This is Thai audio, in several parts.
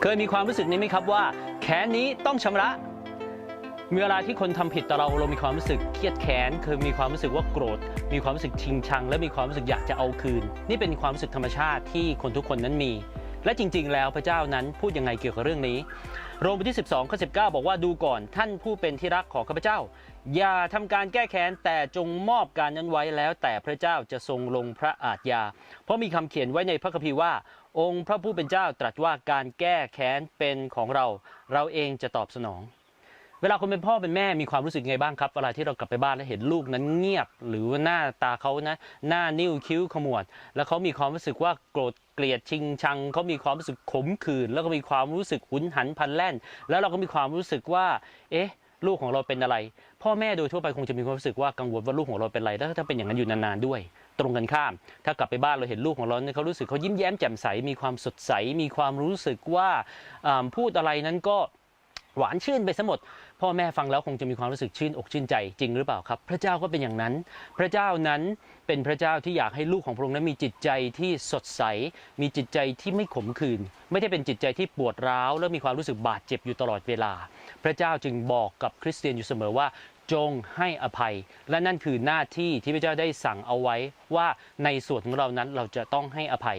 เคยมีความรู้สึกนี้ไหมครับว่า แค้นนี้ต้องชำระ เวลาที่คนทำผิดต่อเราเรามีความรู้สึกเครียดแค้นเคยมีความรู้สึกว่าโกรธ มีความรู้สึกชิงชัง และมีความรู้สึกอยากจะเอาคืน นี่เป็นความรู้สึกธรรมชาติที่คนทุกคนนั้นมี และจริง ๆ แล้วพระเจ้านั้นพูดยังไงเกี่ยวกับเรื่องนี้ โรมบทที่ 12ข้อ19 บอกว่าดูก่อนท่านผู้เป็นที่รักของข้าพเจ้า อย่าทำการแก้แค้นแต่จงมอบการนั้นไว้แล้ว แต่พระเจ้าจะทรงลงพระอาทยา เพราะมีคำเขียนไว้ในพระคัมภีร์ว่า องค์พระผู้เป็นเจ้าตรัสว่าการแก้แค้นเป็นของเรา เราเองจะตอบสนอง เวลาคนเป็นพ่อเป็นแม่มีความรู้สึกไงบ้างครับเวลาที่เรากลับไปบ้านแล้วเห็นลูกนั้นเงียบ หรือว่าหน้าตาเขานะหน้านิ้วคิ้วขมวด แล้วเขามีความรู้สึกว่าโกรธเกลียดชิงชังเขามีความรู้สึกขมขื่นแล้วก็มีความรู้สึกหุนหันพันแล่น แล้วเราก็มีความรู้สึกว่า เอ๊ะ ลูกของเราเป็นอะไร พ่อแม่โดยทั่วไปคงจะมีความรู้สึกว่ากังวลว่าลูกของเราเป็นอะไรแล้วถ้าเป็นอย่างนั้นอยู่นานๆด้วยตรงกันข้าม ถ้ากลับไปบ้านเราเห็นลูกของเราเนี่ยเขารู้สึกเขายิ้มแย้มแจ่มใส มีความสดใส มีความรู้สึกว่าอ่าพูดอะไรนั้นก็หวานชื่นไปซะหมด พ่อแม่ฟังแล้วคงจะมีความรู้สึกชื่นอกชื่นใจจริงหรือเปล่าครับ พระเจ้าก็เป็นอย่างนั้น พระเจ้านั้นเป็นพระเจ้าที่อยากให้ลูกของพระองค์นั้นมีจิตใจที่สดใส มีจิตใจที่ไม่ขมขื่นไม่ได้เป็นจิตใจที่ปวดร้าว และมีความรู้สึกบาดเจ็บอยู่ตลอดเวลา พระเจ้าจึงบอกกับคริสเตียนอยู่เสมอว่าจงให้อภัย และนั่นคือหน้าที่ที่พระเจ้าได้สั่งเอาไว้ว่าในส่วนของเรานั้นเราจะต้องให้อภัย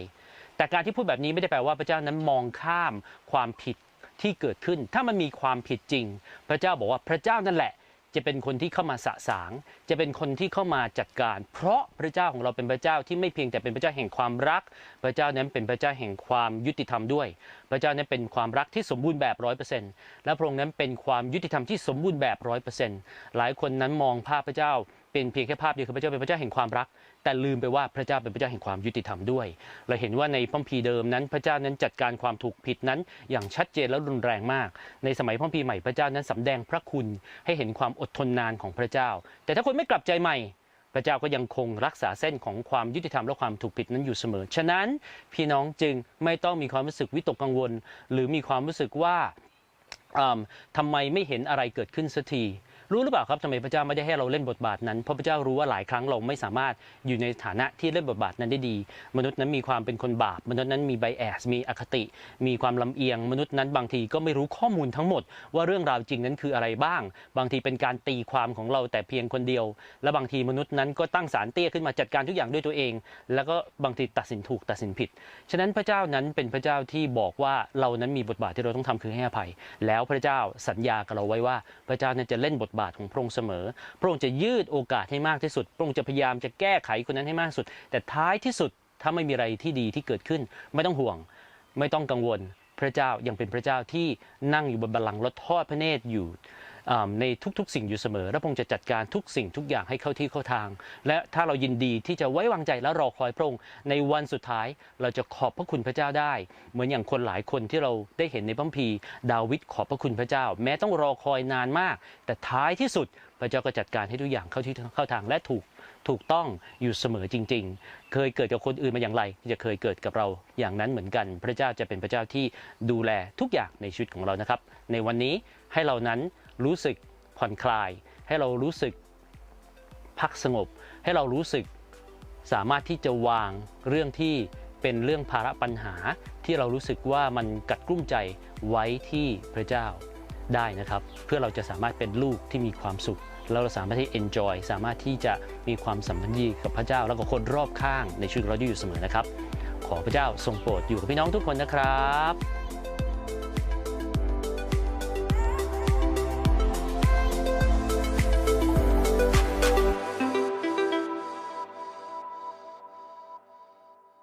แต่การที่พูดแบบนี้ไม่ได้แปลว่าพระเจ้านั้นมองข้ามความผิด ที่เกิดขึ้น ถ้ามันมีความผิดจริง พระเจ้าบอกว่าพระเจ้านั่นแหละ จะเป็นคนที่เข้ามาสะสาง จะเป็นคนที่เข้ามาจัดการ เพราะพระเจ้าของเราเป็นพระเจ้าที่ไม่เพียงแต่เป็นพระเจ้าแห่งความรัก พระเจ้านั้นเป็นพระเจ้าแห่งความยุติธรรมด้วย พระเจ้านั้นเป็นความรักที่สมบูรณ์แบบร้อยเปอร์เซ็นต์และพระองค์นั้นเป็นความยุติธรรมที่สมบูรณ์แบบร้อยเปอร์เซ็นต์หลายคนนั้นมองภาพพระเจ้า เป็นเพียงแค่ภาพเดียวคือพระเจ้าเป็นพระเจ้าแห่งความรัก แต่ลืมไปว่าพระเจ้าเป็นพระเจ้าแห่งความยุติธรรมด้วย เราเห็นว่าในพระคัมภีเดิมนั้น พระเจ้านั้นจัดการความถูกผิดนั้น อย่างชัดเจนและรุนแรงมาก ในสมัยพระคัมภีใหม่พระเจ้านั้นสำแดงพระคุณให้เห็นความอดทนนานของพระเจ้า แต่ถ้าคนไม่กลับใจใหม่พระเจ้าก็ยังคงรักษาเส้นของความยุติธรรมและความถูกผิดนั้นอยู่เสมอ ฉะนั้นพี่น้องจึงไม่ต้องมีความรู้สึกวิตกกังวล หรือมีความรู้สึกว่าอ่าทำไมไม่เห็นอะไรเกิดขึ้นสักที รู้หรือเปล่าครับทำไมพระเจ้าไม่ได้ให้เราเล่นบทบาทนั้น เพราะพระเจ้ารู้ว่าหลายครั้งเราไม่สามารถอยู่ในฐานะที่เล่นบทบาทนั้นได้ดี มนุษย์นั้นมีความเป็นคนบาป มนุษย์นั้นมีไบแอสมีอคติ มีความลำเอียง มนุษย์นั้นบางทีก็ไม่รู้ข้อมูลทั้งหมด ว่าเรื่องราวจริงนั้นคืออะไรบ้าง บางทีเป็นการตีความของเราแต่เพียงคนเดียว และบางทีมนุษย์นั้นก็ตั้งสารเตี้ยขึ้นมาจัดการทุกอย่างด้วยตัวเอง แล้วก็บางทีตัดสินถูกตัดสินผิด ฉะนั้นพระเจ้านั้นเป็นพระเจ้าที่บอกว่าเรานั้นมีบทบาทที่เราต้องทำคือให้อภัย แล้วพระเจ้าสัญญากับเราไว้ว่าพระเจ้านั้นจะเล่นบทบาทของพระองค์เสมอ พระองค์จะยืดโอกาสให้มากที่สุด พระองค์จะพยายามจะแก้ไขคนนั้นให้มากที่สุด แต่ท้ายที่สุดถ้าไม่มีอะไรที่ดีที่เกิดขึ้น ไม่ต้องห่วง ไม่ต้องกังวล พระเจ้ายังเป็นพระเจ้าที่นั่งอยู่บนบัลลังก์ลดทอดพระเนตรอยู่ ในทุกๆ สิ่งอยู่เสมอ และพระองค์จะจัดการทุกสิ่งทุกอย่างให้เข้าที่เข้าทาง และถ้าเรายินดีที่จะไว้วางใจและรอคอยพระองค์ในวันสุดท้ายเราจะขอบพระคุณพระเจ้าได้ เหมือนอย่างคนหลายคนที่เราได้เห็นในพระคัมภีดาวิดขอบพระคุณพระเจ้า แม้ต้องรอคอยนานมาก แต่ท้ายที่สุดพระเจ้าก็จัดการให้ทุกอย่างเข้าที่เข้าทางและถูกถูกต้องอยู่เสมอจริง ๆ เคยเกิดกับคนอื่นมาอย่างไร จะเคยเกิดกับเราอย่างนั้นเหมือนกัน พระเจ้าจะเป็นพระเจ้าที่ดูแลทุกอย่างในชีวิตของเรานะครับ ในวันนี้ให้เรานั้น รู้สึกผ่อนคลาย ให้เรารู้สึกพักสงบ ให้เรารู้สึกสามารถที่จะวางเรื่องที่เป็นเรื่องภาระปัญหาที่เรารู้สึกว่ามันกัดกลุ้มใจไว้ที่พระเจ้าได้นะครับ เพื่อเราจะสามารถเป็นลูกที่มีความสุข แล้วเราสามารถที่ enjoy สามารถที่จะมีความสัมพันธ์ดีกับพระเจ้า แล้วก็คนรอบข้างในชีวิตเราอยู่เสมอนะครับ ขอพระเจ้าทรงโปรดอยู่กับพี่น้องทุกคนนะครับ